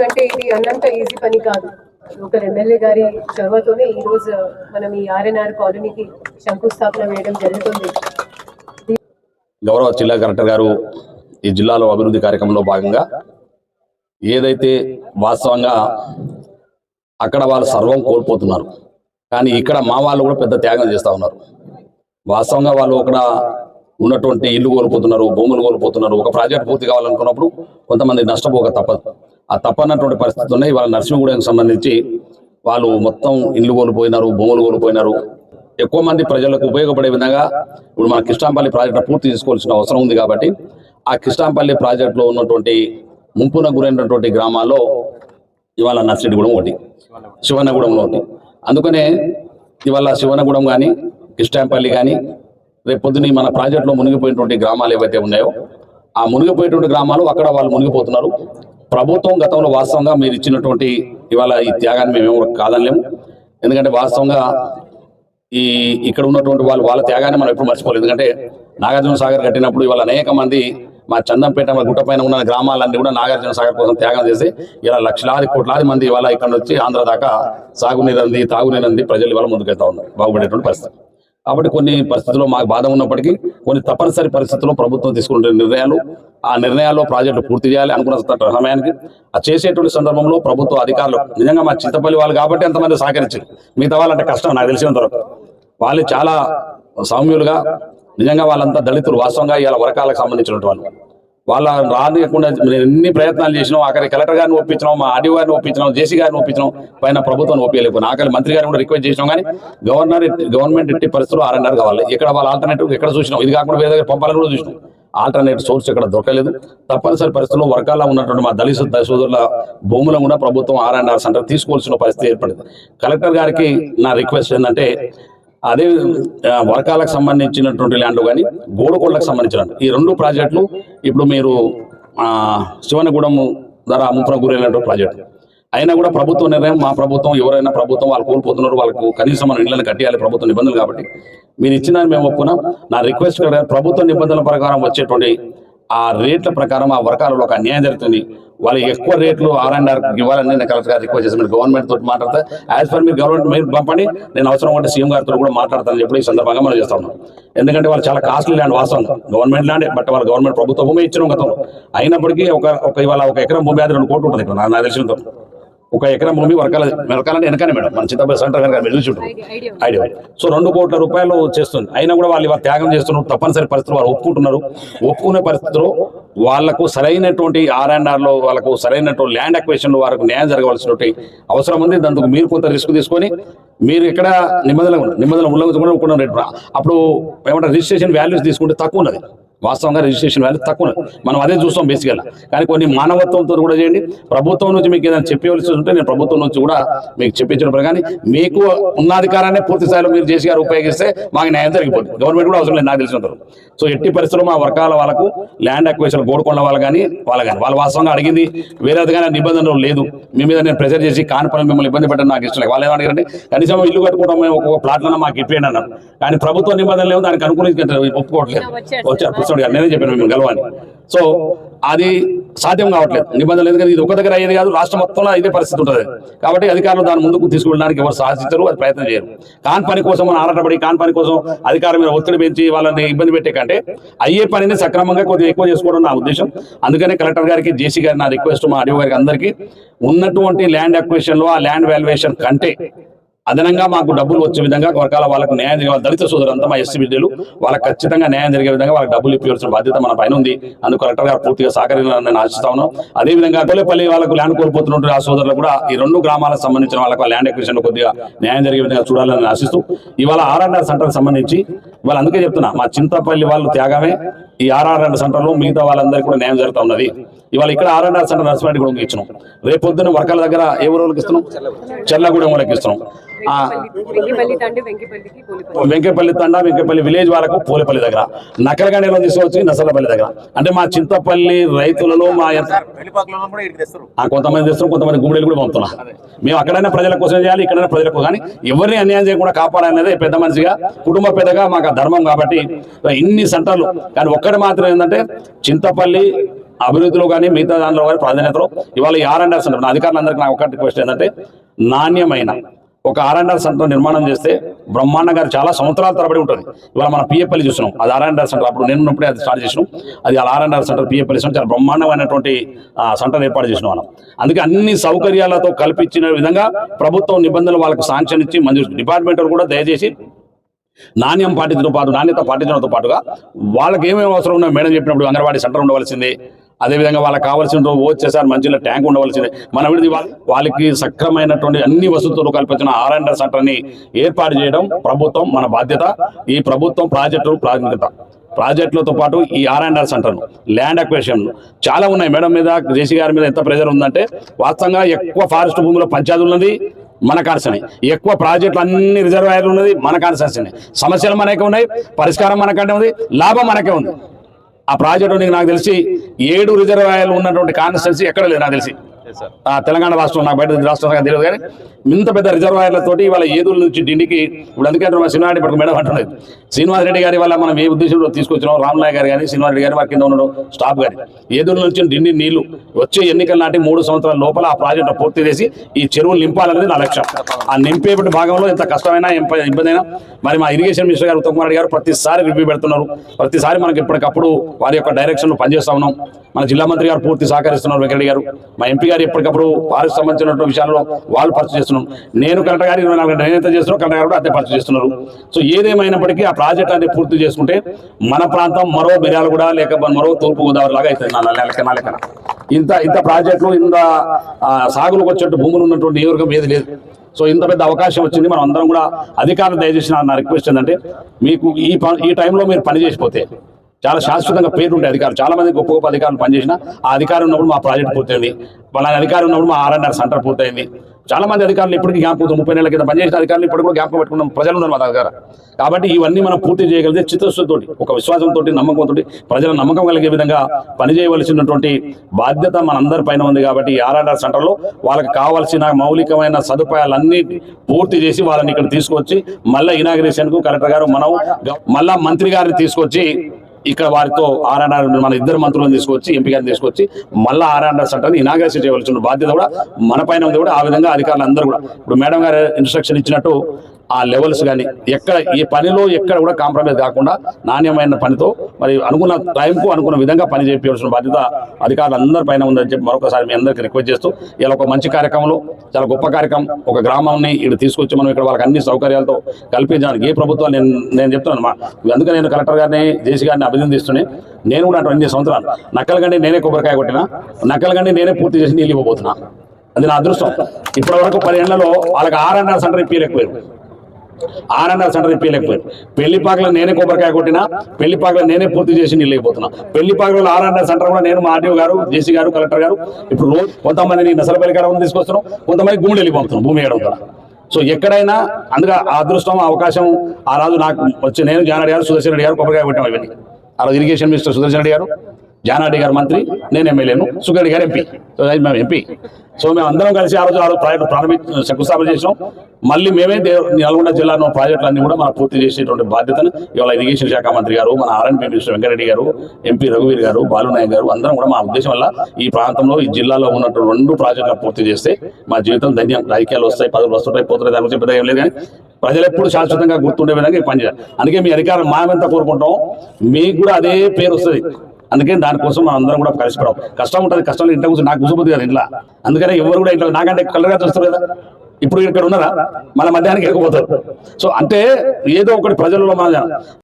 ఎందుకంటే ఇది అన్నంత ఈజీ పని కాదు. లోకల్ ఎమ్మెల్యే గారి చొరవతోనే ఈరోజు మనం ఈ ఆర్ఎన్ఆర్ కాలనీకి శంకుస్థాపన వేయడం జరుగుతుంది. గౌరవ జిల్లా కలెక్టర్ గారు ఈ జిల్లాలో అభివృద్ధి కార్యక్రమంలో భాగంగా ఏదైతే వాస్తవంగా అక్కడ వాళ్ళు సర్వం కోల్పోతున్నారు కానీ ఇక్కడ మా వాళ్ళు కూడా పెద్ద త్యాగం చేస్తూ ఉన్నారు. వాస్తవంగా వాళ్ళు అక్కడ ఉన్నటువంటి ఇల్లు కోల్పోతున్నారు భూములు కోల్పోతున్నారు. ఒక ప్రాజెక్ట్ పూర్తి కావాలనుకున్నప్పుడు కొంతమంది నష్టపోక తప్పదు. ఆ తప్పన్నటువంటి పరిస్థితి ఉన్నాయి వాళ్ళ నరసింహగూడెంకి సంబంధించి వాళ్ళు మొత్తం ఇల్లు కోల్పోయినారు భూములు కోల్పోయినారు. ఎక్కువ మంది ప్రజలకు ఉపయోగపడే విధంగా ఇప్పుడు మన కిష్టాంపల్లి ప్రాజెక్టు పూర్తి చేసుకోవాల్సిన అవసరం ఉంది కాబట్టి ఆ కిష్టాంపల్లి ప్రాజెక్టులో ఉన్నటువంటి ముంపున గురైనటువంటి గ్రామాల్లో ఇవాళ నర్సిడిగూడెం ఒకటి శివనగూడెంలో ఒకటి. అందుకనే ఇవాళ శివనగూడెం కానీ కిష్టాంపల్లి కానీ రేపు పొద్దున మన ప్రాజెక్టులో మునిగిపోయినటువంటి గ్రామాలు ఏవైతే ఉన్నాయో ఆ మునిగిపోయేటువంటి గ్రామాలు అక్కడ వాళ్ళు మునిగిపోతున్నారు. ప్రభుత్వం గతంలో వాస్తవంగా మీరు ఇచ్చినటువంటి ఇవాళ ఈ త్యాగాన్ని మేము కాదనలేము ఎందుకంటే వాస్తవంగా ఈ ఇక్కడ ఉన్నటువంటి వాళ్ళు వాళ్ళ త్యాగాన్ని మనం ఎప్పుడు మర్చిపోలేదు. ఎందుకంటే నాగార్జున సాగర్ కట్టినప్పుడు ఇవాళ అనేక మంది మా చందంపేట మా గుట్ట పైన ఉన్న గ్రామాలన్నీ కూడా నాగార్జున సాగర్ కోసం త్యాగం చేసి ఇలా లక్షలాది కోట్లాది మంది ఇవాళ ఇక్కడ నుంచి ఆంధ్ర దాకా సాగునీరంది తాగునీరంది ప్రజలు ఇవాళ ముందుకెళ్తా ఉన్నారు. బాగుపడేటువంటి పరిస్థితి. కాబట్టి కొన్ని పరిస్థితుల్లో మాకు బాధ ఉన్నప్పటికీ కొన్ని తప్పనిసరి పరిస్థితుల్లో ప్రభుత్వం తీసుకునే నిర్ణయాలు ఆ నిర్ణయాల్లో ప్రాజెక్టు పూర్తి చేయాలి అనుకున్న సమయానికి ఆ చేసేటువంటి సందర్భంలో ప్రభుత్వ అధికారులు నిజంగా మా చింతపల్లి వాళ్ళు కాబట్టి ఎంతమంది సహకరించారు. మిగతా వాళ్ళంటే కష్టం నాకు తెలిసినంత వరకు. వాళ్ళు చాలా సౌమ్యులుగా నిజంగా వాళ్ళంతా దళితులు వాస్తవంగా ఇవాళ వర్గాలకు సంబంధించినటువంటి వాళ్ళు. వాళ్ళ రానియకుండా నేను ఎన్ని ప్రయత్నాలు చేసినాం అక్కడ కలెక్టర్ గారిని ఒప్పించినాం మా ఆర్డీ గారిని ఒప్పించినాం జేసీ గారిని ఒప్పించినాం పైన ప్రభుత్వాన్ని ఒప్పించలేకపోయినా ఆకలి మంత్రి గారిని కూడా రిక్వెస్ట్ చేసినాం కానీ గవర్నర్ గవర్నమెంట్ ఎట్టి పరిస్థితులు ఆర్ఎన్ఆర్ కావాలి. ఇక్కడ వాళ్ళ ఆల్టర్నేటివ్ ఎక్కడ చూసినాం ఇది కాకుండా వేరే దగ్గర పంపాలని కూడా చూసినాం. ఆల్టర్నేటివ్ సోర్స్ ఇక్కడ దొరకలేదు. తప్పనిసరి పరిస్థితుల్లో వర్గాల్లో ఉన్నటువంటి మా దళిత సోదరుల భూములను కూడా ప్రభుత్వం ఆర్ఎన్ఆర్ సెంటర్ తీసుకోవాల్సిన పరిస్థితి ఏర్పడింది. కలెక్టర్ గారికి నా రిక్వెస్ట్ ఏంటంటే అదే ఆ, వర్గాలకు సంబంధించినటువంటి ల్యాండ్ కానీ గోడకోళ్ళకు సంబంధించిన ఈ రెండు ప్రాజెక్టులు ఇప్పుడు మీరు శివనగూడెం ధర ముంపున గురైనటువంటి ప్రాజెక్టు. అయినా కూడా ప్రభుత్వ నిర్ణయం మా ప్రభుత్వం ఎవరైనా ప్రభుత్వం వాళ్ళు కోల్పోతున్నారు వాళ్ళకు కనీసం మన ఇళ్ళని కట్టియాలి ప్రభుత్వ నిబంధనలు కాబట్టి. మీరు ఇచ్చిన మేము ఒప్పుకున్నాం. నా రిక్వెస్ట్ ప్రభుత్వ నిబంధనల ప్రకారం వచ్చేటువంటి ఆ రేట్ల ప్రకారం ఆ వర్గాలలో ఒక అన్యాయం జరుగుతుంది. వాళ్ళు ఎక్కువ రేట్లు ఆర్ అండ్ ఆర్ ఇవ్వాలని నేను కలెక్టర్ గారు రిక్వెస్ట్ చేసి గవర్నమెంట్ తోటి మాట్లాడతా యాజ్ పర్ మీరు గవర్నమెంట్ మీరు పంపండి. నేను అవసరం ఉంటే సీఎం గారితో కూడా మాట్లాడతాను చెప్పి ఈ సందర్భంగా మనం చేస్తా ఎందుకంటే వాళ్ళు చాలా కాస్ట్లీ ల్యాండ్ వాస్తవం. గవర్నమెంట్ ల్యాండ్ బట్ వాళ్ళు గవర్నమెంట్ ప్రభుత్వ భూమి ఇచ్చిన గతంలో అయినప్పటికీ ఒక ఒక ఇవాళ ఒక ఎకరం భూమి అది రెండు కోట్లు ఉంటుంది ఇక్కడ నాకు తెలిసినంత. ఒక ఎకరం భూమి వర్కాల వర్కాలంటే వెనకనే మేడం. మన చింతపల్లి సెంటర్ కనుక మీరు చూసి ఐడియా. ఐడియా. సో రెండు కోట్ల రూపాయలు చేస్తుంది. అయినా కూడా వాళ్ళు ఇవాళ త్యాగం చేస్తున్నారు. తప్పనిసరి పరిస్థితులు వాళ్ళు ఒప్పుకుంటున్నారు. ఒప్పుకునే పరిస్థితిలో వాళ్ళకు సరైనటువంటి ఆర్ అండ్ వాళ్ళకు సరైనటువంటి ల్యాండ్ అక్వేషన్ వారికి న్యాయం జరగవలసినటువంటి అవసరం ఉంది. దానికి మీరు కొంత రిస్క్ తీసుకొని మీరు ఇక్కడ నిబంధనలు నిబంధనలు ఉల్లంఘించకుండా అప్పుడు ఏమంటారు? రిజిస్ట్రేషన్ వాల్యూస్ తీసుకుంటే తక్కువ ఉన్నది. వాస్తవంగా రిజిస్ట్రేషన్ వాల్యూ తక్కువ మనం అదే చూస్తాం బేసికల్గా కానీ కొన్ని మానవత్వంతో కూడా చేయండి. ప్రభుత్వం నుంచి మీకు ఏదైనా చెప్పవలసి ఉంటే నేను ప్రభుత్వం నుంచి కూడా మీకు చెప్పించిన కానీ మీకు ఉన్న అధికారాన్ని పూర్తి స్థాయిలో మీరు చేసి గారు ఉపయోగిస్తే మాకు న్యాయం జరిగిపోతుంది. గవర్నమెంట్ కూడా అవసరం లేదు నాకు తెలిసినంత. సో ఎట్టి పరిస్థితుల్లో మా వర్గాల వాళ్ళకు ల్యాండ్ అక్వేషన్ గోడుకొండ వాళ్ళు కానీ వాళ్ళ కానీ వాళ్ళు వాస్తవంగా అడిగింది వేరేది కానీ నిబంధనలు లేదు. మీ మీద నేను ప్రెజర్ చేసి కాని మిమ్మల్ని ఇబ్బంది పెట్టడం నాకు ఇష్టం లేదు. వాళ్ళు ఏమడిగారంటే కనీసం ఇల్లు కట్టుకోవడం మేము ఒక ప్లాట్లను మాకు ఇప్పియండి అన్నారు. కానీ ప్రభుత్వ నిబంధనలు లేవు దానికి అనుకూలించి ఒప్పుకోవట్లేదు. వచ్చారు. కృష్ణుడు గారు నేనే చెప్పాను మిమ్మల్ని గెలవని సో అది సాధ్యం కావట్లేదు. నిబంధనలు ఎందుకంటే ఇది ఒక దగ్గర అయ్యేది కాదు రాష్ట్రం మొత్తంలో ఇదే పరిస్థితి ఉంటుంది. కాబట్టి అధికారులు దాని ముందుకు తీసుకెళ్ళడానికి ఎవరు సాధించరు అది ప్రయత్నం చేయరు. కాన్ పని కోసం మనం ఆరాటపడి కాన్ పని కోసం అధికారం మీద ఒత్తిడి పెంచి వాళ్ళని ఇబ్బంది పెట్టే కంటే అయ్యే పనిని సక్రమంగా కొద్దిగా ఎక్కువ చేసుకోవడం నా ఉద్దేశం. అందుకనే కలెక్టర్ గారికి జేసీ గారి నా రిక్వెస్ట్ మా అడియో గారికి అందరికీ ఉన్నటువంటి ల్యాండ్ అక్వేషన్లో ఆ ల్యాండ్ వాల్యుయేషన్ కంటే అదనంగా మాకు డబ్బులు వచ్చే విధంగా వర్గాల వాళ్ళకు న్యాయం జరిగే దళిత సోదరులంతా మా ఎస్సీ బిడ్డలు వాళ్ళకి ఖచ్చితంగా న్యాయం జరిగే విధంగా వాళ్ళకి డబ్బులు ఇప్పించాల్సిన బాధ్యత మన పైన ఉంది. అందుకు కలెక్టర్ గారు పూర్తిగా సహకరించాలని నేను ఆశిస్తా ఉన్నాను. అదే విధంగా వాళ్ళకు ల్యాండ్ కోల్పోతున్నటువంటి ఆ సోదరులు కూడా ఈ రెండు గ్రామాలకు సంబంధించిన వాళ్ళకు ల్యాండ్ ఎక్విషన్ కొద్దిగా న్యాయం జరిగే విధంగా చూడాలని ఆశిస్తూ ఇవాళ ఆర్ఆర్ఆర్ సెంటర్ సంబంధించి ఇవాళ అందుకే చెప్తున్నా మా చింతపల్లి వాళ్ళు త్యాగమే. ఈ ఆర్ఆర్ఆర్ సెంటర్లో మిగతా వాళ్ళందరికీ కూడా న్యాయం జరుగుతా ఉన్నది. ఇవాళ ఇక్కడ ఆర్ఆర్ఆర్ సెంటర్ నర్సిపేట కూడా ఇచ్చినాం రేపు పొద్దున్న వర్గాల దగ్గర ఏ ఊరికి ఇస్తున్నాం? చెల్లగూడెం వాళ్ళకి ఇస్తున్నాం. ఆ, వెంకిపల్లి తండ్రి వెంకిపల్లికి పోలిపల్లి. వెంకపల్లి తండా వెంకపల్లి విలేజ్ వాళ్ళకు పోలేపల్లి దగ్గర. నకలగండలో తీసుకొచ్చి నసలపల్లి దగ్గర. అంటే మా చింతపల్లి రైతులలో మా కొంతమంది తెస్తున్నాం కొంతమంది గుండెలు కూడా పంపుతున్నా. మేము అక్కడైనా ప్రజల కోసం చేయాలి ఇక్కడైనా ప్రజలకు కానీ ఎవరిని అన్యాయం చేయకుండా కాపాడాలనేది పెద్ద మనిషిగా కుటుంబ పెద్దగా మాకు ధర్మం కాబట్టి ఇన్ని సెంటర్లు. కానీ ఒక్క ఒక్కటి మాత్రం ఏంటంటే చింతపల్లి అభివృద్ధిలో కానీ మిగతా దానిలో కానీ ప్రాధాన్యతలో ఇవాళ ఈ ఆర్ అండ్ ఆర్ సెంటర్ నా అధికారులందరికీ నాకు ఒకటి క్వశ్చన్ ఏంటంటే నాణ్యమైన ఒక ఆర్ అండ్ ఆర్ సెంటర్ నిర్మాణం చేస్తే బ్రహ్మాండ గారు చాలా సంవత్సరాల తరబడి ఉంటుంది. ఇవాళ మనం పిఎఫ్ఎల్ చూసినాం అది ఆర్ అండ్ ఆర్ సెంటర్ అప్పుడు నేను ఉన్నప్పుడే అది స్టార్ట్ చేసినాం. అది R and R centre P F L చాలా బ్రహ్మాండమైనటువంటి సెంటర్ ఏర్పాటు చేసినాం మనం. అందుకే అన్ని సౌకర్యాలతో కల్పించిన విధంగా ప్రభుత్వం నిబంధనలు వాళ్ళకు శాంక్షన్ ఇచ్చి మంజూరు డిపార్ట్మెంట్ కూడా దయచేసి నాణ్యం పాటించడంతో పాటు నాణ్యత పాటించడంతో పాటుగా వాళ్ళకి ఏమేమి అవసరం ఉన్నాయో మేడం చెప్పినప్పుడు అంగన్వాడీ సెంటర్ ఉండవలసింది. అదేవిధంగా వాళ్ళకి కావాల్సిన వచ్చేసారి మంచిగా ట్యాంక్ ఉండవలసింది. మన విడిది వాళ్ళకి సక్రమైనటువంటి అన్ని వసతులు కల్పించిన ఆర్ అండ్ సెంటర్ని ఏర్పాటు చేయడం ప్రభుత్వం మన బాధ్యత. ఈ ప్రభుత్వం ప్రాజెక్టు ప్రాధాన్యత ప్రాజెక్టులతో పాటు ఈ R and R centre land acquisition చాలా ఉన్నాయి. మేడం మీద జేసీ గారి మీద ఎంత ప్రెజర్ ఉందంటే వాస్తవంగా ఎక్కువ ఫారెస్ట్ భూమిలో పంచాయతీ ఉన్నది మన కాన్సనే ఎక్కువ ప్రాజెక్టులు అన్ని రిజర్వాయర్లు ఉన్నది మన కాన్సనే సమస్యలు మనకే ఉన్నాయి పరిష్కారం మనకంటే ఉంది లాభం మనకే ఉంది. ఆ ప్రాజెక్టు నీకు నాకు తెలిసి ఏడు రిజర్వాయర్లు ఉన్నటువంటి కాన్స్టెన్సీ ఎక్కడ లేదు నాకు తెలిసి. తెలంగాణ రాష్ట్రం నాకు బయట రాష్ట్రం తెలియదు కానీ ఇంత పెద్ద రిజర్వాయర్లతోటి ఇవాళ ఏదుల నుంచి డిండికి ఇప్పుడు అందుకే మా శ్రీనివారెడ్డి ఇప్పుడు మేడం అంటున్నది. శ్రీనివాస్ రెడ్డి గారి వల్ల మనం ఏ ఉద్దేశంలో తీసుకొచ్చినాం రామ్నాయ్ గారు కానీ శ్రీనివాస్ రెడ్డి గారి వారి కింద ఉన్నాడు స్టాఫ్ గారి ఏదుల నుంచి డిండి నీళ్ళు వచ్చే ఎన్నికల నాటి మూడు సంవత్సరాల లోపల ఆ ప్రాజెక్టు పూర్తి చేసి ఈ చెరువులు నింపాలనేది నా లక్ష్యం. ఆ నింపేపటి భాగంలో ఎంత కష్టమైనా ఇబ్బంది అయినా మరి మా ఇరిగేషన్ మినిస్టర్ గారు ఉత్తమ్ కుమార్ రెడ్డి గారు ప్రతిసారి రివ్యూ పెడుతున్నారు. ప్రతిసారి మనకి ఇప్పటికప్పుడు వారి యొక్క డైరెక్షన్లో పనిచేస్తా ఉన్నాం. మన జిల్లా మంత్రి గారు పూర్తి సహకరిస్తున్నారు వెంకరెడ్డి గారు. మా ఎంపీ గారు ఎప్పటికప్పుడు వారికి సంబంధించిన విషయాల్లో వాళ్ళు పరిచయం చేస్తున్నాం నేను కలెక్టర్ గారు ఇరవై నాలుగు గంటలు నేనైతే చేస్తున్నాను కలెక్టర్ గారు కూడా అదే పరిచయం చేస్తున్నారు. సో ఏదేమైనప్పటికీ ఆ ప్రాజెక్ట్ అనేది పూర్తి చేసుకుంటే మన ప్రాంతం మరో మిర్యాలగూడ లేక మరో తూర్పు గోదావరి లాగా అవుతుంది. నా లెక్క నా లెక్కన. ఇంత ఇంత ప్రాజెక్టులు ఇంత సాగులకు వచ్చేట్టు భూములు ఉన్నటువంటి నియోజకం ఏది లేదు. సో ఇంత పెద్ద అవకాశం వచ్చింది. మనం అందరం కూడా అధికారులు దయచేసిన నా- రిక్వెస్ట్ ఏంటంటే మీకు ఈ ఈ టైంలో మీరు పని చేసిపోతే చాలా శాశ్వతంగా పేరు ఉండే అధికారులు చాలా మంది గొప్ప గొప్ప అధికారులు పనిచేసిన ఆ అధికారం ఉన్నప్పుడు మా ప్రాజెక్ట్ పూర్తయింది. వాళ్ళ అధికారం ఉన్నప్పుడు మా ఆర్ఎన్ఆర్ సెంటర్ పూర్తయింది. చాలా మంది అధికారులు ఇప్పటికీ జ్ఞాపకం ముప్పై నెలల కింద పనిచేసిన అధికారులు ఇప్పుడు కూడా జ్ఞాపకం పెట్టుకున్నాం ప్రజలు ఉన్నారు మా దగ్గర. కాబట్టి ఇవన్నీ మనం పూర్తి చేయగలిగితే చిత్తశుద్ధితో ఒక విశ్వాసంతో నమ్మకంతో ప్రజల నమ్మకం కలిగే విధంగా పనిచేయవలసినటువంటి బాధ్యత మనందరి పైన ఉంది కాబట్టి ఈ ఆర్ఆర్ఆర్ సెంటర్లో వాళ్ళకి కావాల్సిన మౌలికమైన సదుపాయాలన్నీ పూర్తి చేసి వాళ్ళని ఇక్కడ తీసుకొచ్చి మళ్ళీ ఇనాగ్రేషన్కు కలెక్టర్ గారు మనం మళ్ళా మంత్రి గారిని తీసుకొచ్చి ఇక్కడ వారితో ఆర్ఆర్ఆర్ మన ఇద్దరు మంత్రులను తీసుకొచ్చి ఎంపీగా తీసుకొచ్చి మళ్ళా ఆర్ఆర్ఆర్ సెంటర్ని ఇనాగ్రేషన్ చేయవలసిన బాధ్యత కూడా మన పైన ఉంది కూడా ఆ విధంగా అధికారులు అందరూ కూడా. ఇప్పుడు మేడం గారు ఇన్స్ట్రక్షన్ ఇచ్చినట్టు ఆ లెవెల్స్ కానీ ఎక్కడ ఈ పనిలో ఎక్కడ కూడా కాంప్రమైజ్ కాకుండా నాణ్యమైన పనితో మరి అనుకున్న టైంకు అనుకున్న విధంగా పని చేయించాల్సిన బాధ్యత అధికారులందరి పైన ఉందని చెప్పి మరొకసారి మీ అందరికీ రిక్వెస్ట్ చేస్తూ ఇలా ఒక మంచి కార్యక్రమంలో చాలా గొప్ప కార్యక్రమం ఒక గ్రామాన్ని ఇక్కడ తీసుకొచ్చి మనం ఇక్కడ వాళ్ళకి అన్ని సౌకర్యాలతో కల్పించడానికి ఏ ప్రభుత్వం నేను నేను చెప్తున్నాను మా అందుకే నేను కలెక్టర్ గారిని జేసీ గారిని అభినందిస్తూనే నేను కూడా అటు అన్ని సంవత్సరాలు నక్కల గండి నేనే కొబ్బరికాయ కొట్టినా నక్కల గండి నేనే పూర్తి చేసి నీళ్ళు ఇవ్వబోతున్నా. అది నా అదృష్టం. ఇప్పటివరకు పది ఏళ్ళలో వాళ్ళకి ఆర్ఎన్ఆర్ సెంటర్ ఇప్పలేకపోయారు ఆర్ఎన్ఆర్ సెంటర్ ఇప్పలేకపోయారు పెళ్ళిపాకలో నేనే కొబ్బరికాయ కొట్టినా పెళ్ళిపాకలో నేనే పూర్తి చేసి నీళ్ళు అయిపోతున్నా పెళ్ళిపాకలో ఆర్ఎన్ఆర్ సెంటర్ కూడా నేను మా ఆర్డీఓ గారు జేసీ గారు కలెక్టర్ గారు ఇప్పుడు రోజు కొంతమందిని నసలపల్లి కాడ ఉన్న తీసుకొస్తున్నాం కొంతమంది గుండె వెళ్ళిపోతున్నాం భూమి ఏడవ ద్వారా సో ఎక్కడైనా అందుకే అదృష్టం అవకాశం ఆ రాజు నాకు వచ్చి నేను జానాడి గారు సుదర్శన్ రెడ్డి గారు కొబ్బరికాయ కొట్టాం ఇవన్నీ. ఆ రోజు ఇరిగేషన్ మినిస్టర్ సుదర్శన్ రెడ్డి గారు జానాడి గారు మంత్రి నేను ఎమ్మెల్యేను సుగడి గారు ఎంపీ. మేము ఎంపీ. సో మేము అందరం కలిసి ఆ రోజు ఆ రోజు ప్రాజెక్టు ప్రారంభి శంకుస్థాపన చేసాం మళ్ళీ మేమే నల్గొండ జిల్లాలో ప్రాజెక్టులన్నీ కూడా మనం పూర్తి చేసేటువంటి బాధ్యతను ఇవాళ ఇరిగేషన్ శాఖ మంత్రి గారు మన ఆర్ఎన్పీ మినిస్టర్ వెంకరెడ్డి గారు ఎంపీ రఘువీర్ గారు బాలునాయక్ గారు అందరం కూడా మా ఉద్దేశం వల్ల ఈ ప్రాంతంలో ఈ జిల్లాలో ఉన్నటువంటి రెండు ప్రాజెక్టులు పూర్తి చేస్తే మా జీవితం ధన్యం. రాజకీయాలు వస్తాయి పదవులు వస్తుంటాయి పోతున్నాయి దాని గురించి పెద్దగా ఏం లేదు కానీ ప్రజలు ఎప్పుడు శాశ్వతంగా గుర్తుండే విధంగా ఈ అందుకే మీ అధికారం మామెంత కోరుకుంటాం. మీకు కూడా అదే పేరు వస్తుంది. అందుకే దానికోసం మనం అందరం కూడా కలిసిపోవడం. కష్టం ఉంటుంది కష్టం ఇంట్లో కూర్చొని నాకు కూర్చోబోద్దు కదా ఇంట్లో. అందుకనే ఎవరు కూడా ఇంట్లో నాకంటే కలర్గా చూస్తారు కదా. ఇప్పుడు ఇక్కడ ఉన్నారా? మన మధ్యాహ్నానికి వెళ్ళిపోతారు సో అంటే ఏదో ఒకటి ప్రజల్లో మన